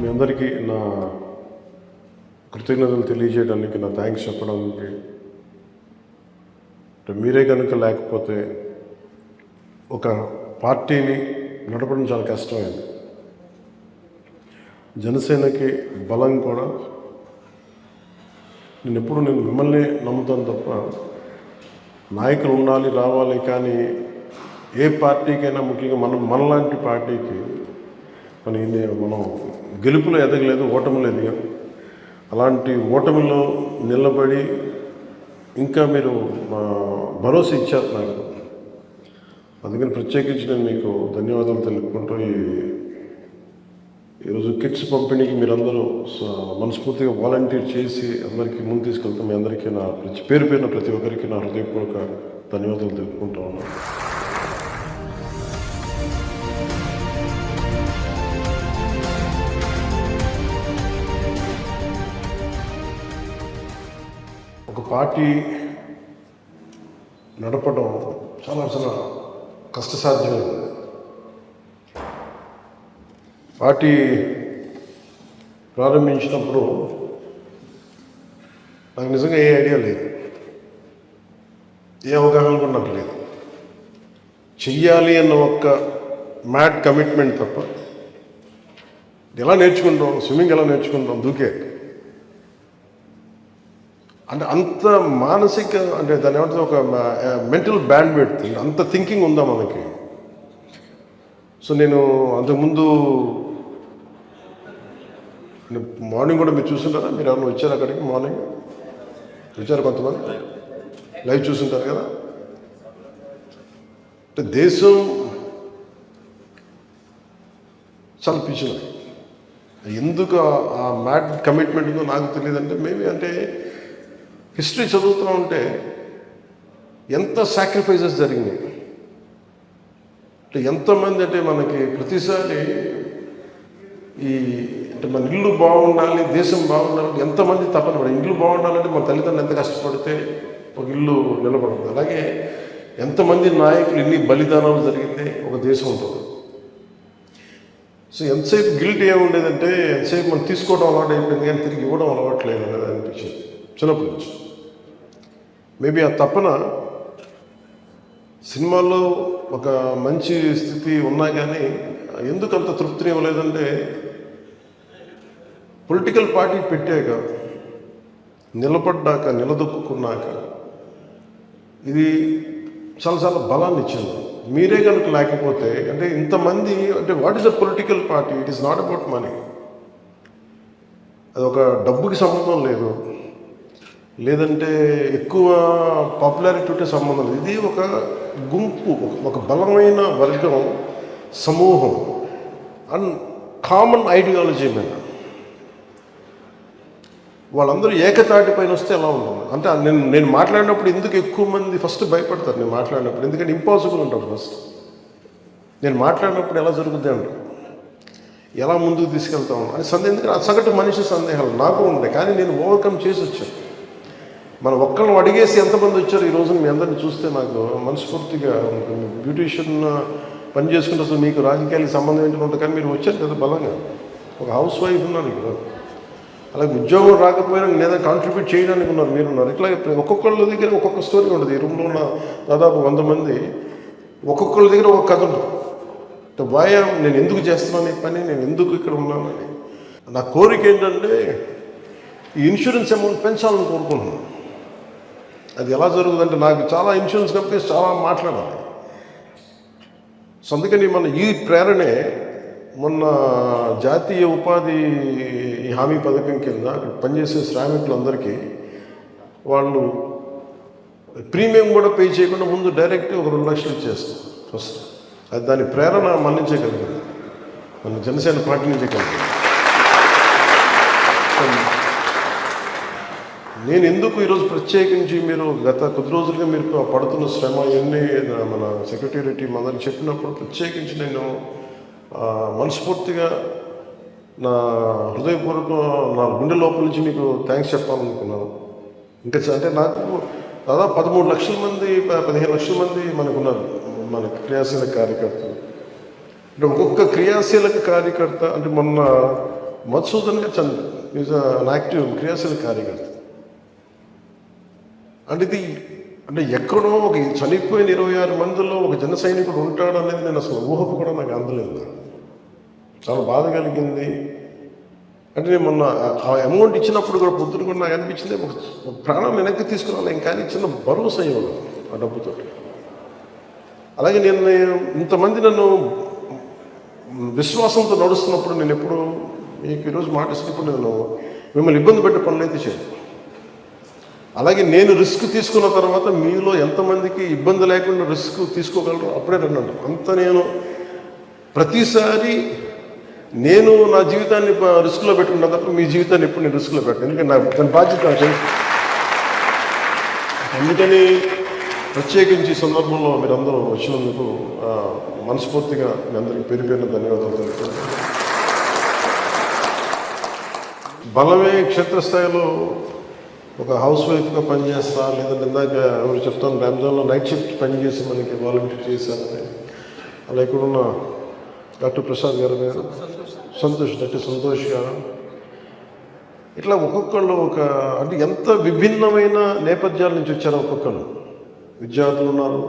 మీ అందరికీ నా కృతజ్ఞతలు తెలియజేయడానికి నా థ్యాంక్స్ చెప్పడానికి. మీరే కనుక లేకపోతే ఒక పార్టీని నడపడం చాలా కష్టమైంది. జనసేనకి బలం కూడా. నేను ఎప్పుడు నేను మిమ్మల్ని నమ్ముతాను తప్ప నాయకులు ఉండాలి రావాలి కానీ ఏ పార్టీకైనా ముఖ్యంగా మనం మనలాంటి పార్టీకి మన మనం గెలుపులో ఎదగలేదు ఓటమిలో ఎదిగాం. అలాంటి ఓటమిలో నిలబడి ఇంకా మీరు మా భరోసా ఇచ్చారు నాకు. అందుకని ప్రత్యేకించి నేను మీకు ధన్యవాదాలు తెలుపుకుంటూ ఈ ఈరోజు కిట్స్ పంపిణీకి మీరందరూ స- మనస్ఫూర్తిగా వాలంటీర్ చేసి అందరికీ ముందు తీసుకెళ్తాం మీ అందరికీ నా ప్రతి పేరు పేరున ప్రతి ఒక్కరికి నా హృదయపూర్వక ధన్యవాదాలు తెలుపుకుంటూ ఉన్నాను. పార్టీ నడపడం చాలా చాలా కష్టసాధ్యమైంది పార్టీ ప్రారంభించినప్పుడు నాకు నిజంగా ఏ ఐడియా లేదు. ఏ అవగాహన కూడా నాకు లేదు. చెయ్యాలి అన్న ఒక్క మ్యాడ్ కమిట్మెంట్ తప్ప ఎలా నేర్చుకుంటాం స్విమ్మింగ్ ఎలా నేర్చుకుంటాం దూకే. అంటే అంత మానసిక అంటే దాని ఏమంటే ఒక మెంటల్ బ్యాండ్ పెడుతుంది అంత థింకింగ్ ఉందా మనకి? సో నేను అంతకుముందు మార్నింగ్ కూడా మీరు చూస్తుంటారా మీరు ఎవరైనా వచ్చారు అక్కడికి మార్నింగ్? వచ్చారు కొంతమంది? లైవ్ చూస్తుంటారు కదా? అంటే దేశం చాలా పిచ్చిన ఎందుకు ఆ- మ్యాట్ కమిట్మెంట్ ఉందో నాకు తెలియదంటే మేబీ అంటే హిస్టరీ చదువుతూ ఉంటే ఎంత సాక్రిఫైసెస్ జరిగినాయి. అంటే ఎంతమంది అంటే మనకి ప్రతిసారి ఈ అంటే మన ఇల్లు బాగుండాలి దేశం బాగుండాలి ఎంతమంది తపన పడి ఇల్లు బాగుండాలంటే మన తల్లిదండ్రులు ఎంత కష్టపడితే ఒక ఇల్లు నిలబడుతుంది. అలాగే ఎంతమంది నాయకులు ఎన్ని బలిదానాలు జరిగితే ఒక దేశం ఉంటుంది. సో ఎంతసేపు గిల్ట్ ఏముండేదంటే ఎంతసేపు మనం తీసుకోవడం అలవాటు అయిపోయింది కానీ తిరిగి ఇవ్వడం అలవాట్లేదు అనేది అనిపించింది. చిన్నప్పటి నుంచి. మేబీ ఆ తపన సినిమాల్లో ఒక మంచి స్థితి ఉన్నా కానీ ఎందుకు అంత తృప్తిని ఇవ్వలేదంటే పొలిటికల్ పార్టీ పెట్టాక నిలబడ్డాక నిలదొక్కున్నాక ఇది చాలా చాలా బలాన్ని ఇచ్చింది. మీరే కనుక లేకపోతే అంటే ఇంతమంది అంటే what is a political party it is not about money అది ఒక డబ్బుకి సంబంధం లేదు. లేదంటే ఎక్కువ పాపులారిటీ ఉంటే సంబంధం లేదు. ఇది ఒక గుంపు ఒక- బలమైన వర్గం సమూహం. అండ్ కామన్ ఐడియాలజీ మీద. వాళ్ళందరూ ఏకతాటి పైన వస్తే ఎలా ఉంటుంది? అంటే నేను నేను మాట్లాడినప్పుడు ఎందుకు ఎక్కువ మంది ఫస్ట్ భయపడతారు? నేను మాట్లాడినప్పుడు ఎందుకంటే ఇంపాసిబుల్ ఉంటారు ఫస్ట్ నేను మాట్లాడినప్పుడు ఎలా జరుగుద్ది అంటారు? ఎలా ముందుకు తీసుకెళ్తాం? అని సందేహం ఎందుకంటే సగటు మనిషి సందేహాలు నాకు ఉండే. కానీ నేను ఓవర్కమ్ చేసి వచ్చాను. మనం ఒక్కళ్ళని అడిగేసి ఎంతమంది వచ్చారు ఈ రోజున మీ అందరిని చూస్తే నాకు మనస్ఫూర్తిగా బ్యూటీషియన్ పని చేసుకుంటే అసలు మీకు రాజకీయాలకు సంబంధం ఏంటి ఉంటుంది కానీ మీరు వచ్చారు కదా బలంగా. ఒక హౌస్ వైఫ్ ఉన్నారు ఇక్కడ. అలాగే ఉద్యోగం రాకపోయినా లేదా కాంట్రిబ్యూట్ చేయడానికి ఉన్నారు. మీరు ఉన్నారు. ఇట్లా ఒక్కొక్కళ్ళ దగ్గర ఒక్కొక్క స్టోరీ ఉంటుంది. ఈ రూమ్లో ఉన్న దాదాపు వంద మంది ఒక్కొక్కళ్ళ దగ్గర ఒక కథ ఉంటుంది. అంటే నేను ఎందుకు చేస్తున్నాను ఈ పని? నేను ఎందుకు ఇక్కడ ఉన్నానని? నా కోరిక ఏంటంటే ఈ ఇన్సూరెన్స్ అమౌంట్ పెంచాలని కోరుకుంటున్నాను. అది ఎలా జరుగుతుందంటే నాకు చాలా ఇన్సూరెన్స్ కంపెనీస్ చాలా మాట్లాడాలి. సో అందుకని మన ఈ ప్రేరణే మొన్న జాతీయ ఉపాధి హామీ పథకం కింద అక్కడ పనిచేసే శ్రామికులందరికీ వాళ్ళు ప్రీమియం కూడా పే చేయకుండా ముందు డైరెక్ట్ ఒక రెండు లక్షలు ఇచ్చేస్తారు ఫస్ట్. అది దాని ప్రేరణ మన నుంచే కలిగింది మన జనసేన పార్టీ నుంచే కలిగింది. నేను ఎందుకు ఈరోజు ప్రత్యేకించి మీరు గత కొద్ది రోజులుగా మీరు పడుతున్న శ్రమ ఇవన్నీ మన సెక్రటేరియట్ మదర్ చెప్పినప్పుడు ప్రత్యేకించి నేను మనస్ఫూర్తిగా నా హృదయపూర్వక నా గుండె లోపల నుంచి మీకు థ్యాంక్స్ చెప్పాలనుకున్నాను. ఇంకా చ- అంటే నాకు దాదాపు పదమూడు లక్షల మంది ప- పదిహేను లక్షల మంది మనకు ఉన్నారు మన క్రియాశీల కార్యకర్తలు. అంటే ఒక్కొక్క క్రియాశీలక కార్యకర్త అంటే మొన్న మధుసూదన్ గారు చంద్ర ఈజ్ అన్ యాక్టివ్ క్రియాశీల కార్యకర్త. అంటే ఇది అంటే ఎక్కడో ఒక చనిపోయిన ఇరవై ఆరు మందిలో ఒక జన సైనికుడు ఉంటాడు అనేది నేను అసలు ఊహకు కూడా నాకు అందలేదు. చాలా బాధ కలిగింది. అంటే నేను మొన్న ఆ- అమౌంట్ ఇచ్చినప్పుడు కూడా పొద్దున కూడా నాకు అనిపించింది ఒక ప్రాణం వెనక్కి తీసుకురావాలి? ఇంకా చిన్న భరోసా ఇవ్వదు ఆ డబ్బుతో. అలాగే నేను ఇంతమంది నన్ను విశ్వాసంతో నడుస్తున్నప్పుడు నేను ఎప్పుడు మీకు ఈరోజు మాట ఇస్తున్నప్పుడు నేను మిమ్మల్ని ఇబ్బంది పెట్టే పనులు అయితే చేయను అలాగే నేను రిస్క్ తీసుకున్న తర్వాత మీలో ఎంతమందికి ఇబ్బంది లేకుండా రిస్క్ తీసుకోగలరు అప్పుడే రండి అంత నేను ప్రతిసారి నేను నా జీవితాన్ని రిస్క్లో పెట్టుకున్న తప్ప మీ జీవితాన్ని ఎప్పుడు నేను రిస్క్లో పెట్టాను. ఎందుకంటే నా దాని బాధ్యత తెలుసు. అందుకని ప్రత్యేకించి సందర్భంలో మీరందరూ వచ్చినందుకు మనస్ఫూర్తిగా మీ అందరికీ పేరు పేరున ధన్యవాదాలు తెలుపుతున్నాను బలమే క్షేత్రస్థాయిలో ఒక హౌస్ వైఫ్గా పనిచేస్తా లేదంటే ఇందాక ఎవరు చెప్తాను రంజాన్లో నైట్ షిఫ్ట్ పనిచేసి మనకి వాలంటీర్ చేశారని. అలా ఇక్కడున్న డాక్టర్ ప్రసాద్ గారు గారు సంతోష్ డాక్టర్ సంతోష్ గారు. ఇట్లా ఒక్కొక్కళ్ళు ఒక అంటే ఎంత విభిన్నమైన నేపథ్యాల నుంచి వచ్చారు ఒక్కొక్కళ్ళు. విద్యార్థులు ఉన్నారు.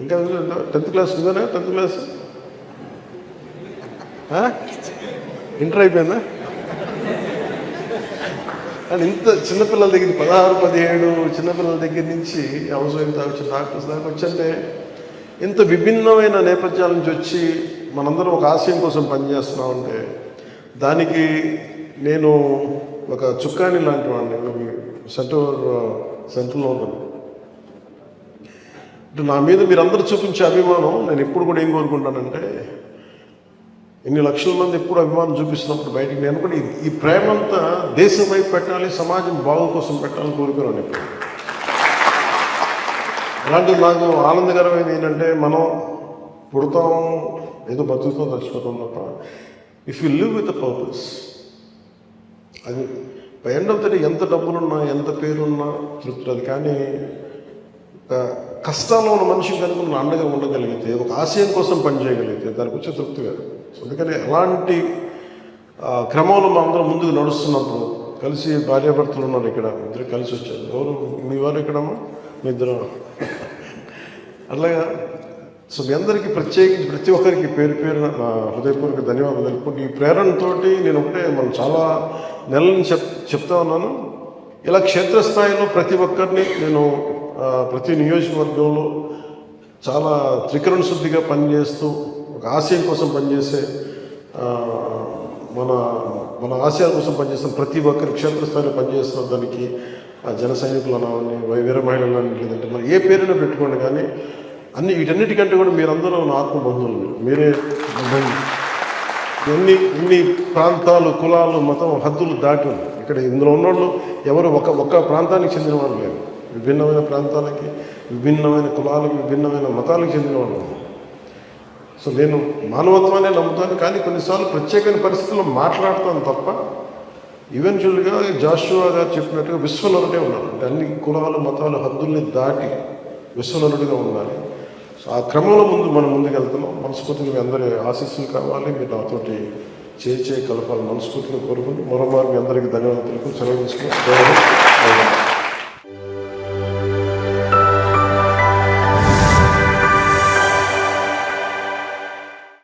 ఇంకా టెన్త్ క్లాస్ ఉందనే టెన్త్ క్లాస్? ఇంటర్ అయిపోయిందా? అండ్ ఇంత చిన్నపిల్లల దగ్గర పదహారు పదిహేడు చిన్నపిల్లల దగ్గర నుంచి హౌస్ వైఫ్ దాకా వచ్చిన డాక్టర్స్ దాకా వచ్చంటే ఇంత విభిన్నమైన నేపథ్యాల నుంచి వచ్చి మనందరం ఒక ఆశయం కోసం పనిచేస్తున్నామంటే దానికి నేను ఒక చుక్కాని లాంటి వాడిని సెంటర్ సెంటర్లో ఉన్నాను. నా మీద మీరందరూ చూపించే అభిమానం నేను ఎప్పుడు కూడా ఏం కోరుకుంటానంటే ఇన్ని లక్షల మంది ఎప్పుడు అభిమానం చూపిస్తున్నప్పుడు బయటికి నేను కూడా ఈ- ఈ ప్రేమంతా దేశం వైపు పెట్టాలి సమాజం బాగు కోసం పెట్టాలని కోరుకున్నాను ఇప్పుడు అలాంటి నాకు ఆనందకరమైనది ఏంటంటే మనం పుడతాం ఏదో బతుకుతాం చచ్చిపోతాం తప్ప if you live with purpose అది ఎండ్ ఆఫ్ ద డే ఎంత డబ్బులున్నా ఎంత పేరున్నా తృప్తి అది కానీ కష్టాల్లో ఉన్న మనిషి కనుక అండగా ఉండగలిగితే ఒక ఆశయం కోసం పనిచేయగలిగితే దానికి వచ్చే తృప్తి కాదు అందుకని అలాంటి క్రమంలో మా అందరం ముందుకు నడుస్తున్నప్పుడు కలిసి భార్యాభర్తలు ఉన్నారు ఇక్కడ ఇద్దరు కలిసి వచ్చారు. ఎవరు? మీ వారు ఇక్కడమ్మా మీ ఇద్దరు. అట్లాగా సో మీ అందరికీ ప్రత్యేకించి ప్రతి ఒక్కరికి పేరు పేరు నా హృదయపూర్వక ధన్యవాదాలు తెలుపుకుంటూ ఈ ప్రేరణతోటి నేను ఒకటే మనం చాలా నెలని చెప్ చెప్తా ఉన్నాను. ఇలా క్షేత్రస్థాయిలో ప్రతి ఒక్కరిని నేను ప్రతి నియోజకవర్గంలో చాలా త్రికరణ శుద్ధిగా పనిచేస్తూ ఒక ఆశయం కోసం పనిచేసే మన మన ఆశయాల కోసం పనిచేస్తున్న ప్రతి ఒక్కరి క్షేత్రస్థాయిలో పనిచేస్తున్న దానికి ఆ జన సైనికులు అనవని వీర మహిళలు అని లేదంటే మరి ఏ పేరైనా పెట్టుకోండి కానీ అన్ని వీటన్నిటికంటే కూడా మీరందరూ నా ఆత్మబంధువులు మీరు. మీరే బంధువులు. ఎన్ని ఇన్ని ప్రాంతాలు కులాలు మతం హద్దులు దాటి ఇక్కడ ఇందులో ఉన్నోళ్ళు ఎవరు ఒక ఒక్క ప్రాంతానికి చెందిన వాళ్ళు లేరు విభిన్నమైన ప్రాంతాలకి విభిన్నమైన కులాలకు విభిన్నమైన మతాలకు చెందిన వాళ్ళు సో నేను మానవత్వాన్ని నమ్ముతాను కానీ కొన్నిసార్లు ప్రత్యేకమైన పరిస్థితుల్లో మాట్లాడతాను తప్ప ఈవెన్చువల్గా జాషువా గారు చెప్పినట్టుగా విశ్వనరుడే ఉన్నాడు. అంటే అన్ని కులాలు మతాలు హద్దుల్ని దాటి విశ్వనరుడిగా ఉండాలి. సో ఆ క్రమంలో ముందు మనం ముందుకు మనస్ఫూర్తిని మీ అందరి ఆశీస్సులు కావాలి. మీరు నాతోటి చేయి చేయి కలపాలి మనస్ఫూర్తిని కోరుకుంటూ మరోమారు మీ అందరికీ ధన్యవాదాలు తెలుపు సెలవు తీసుకుని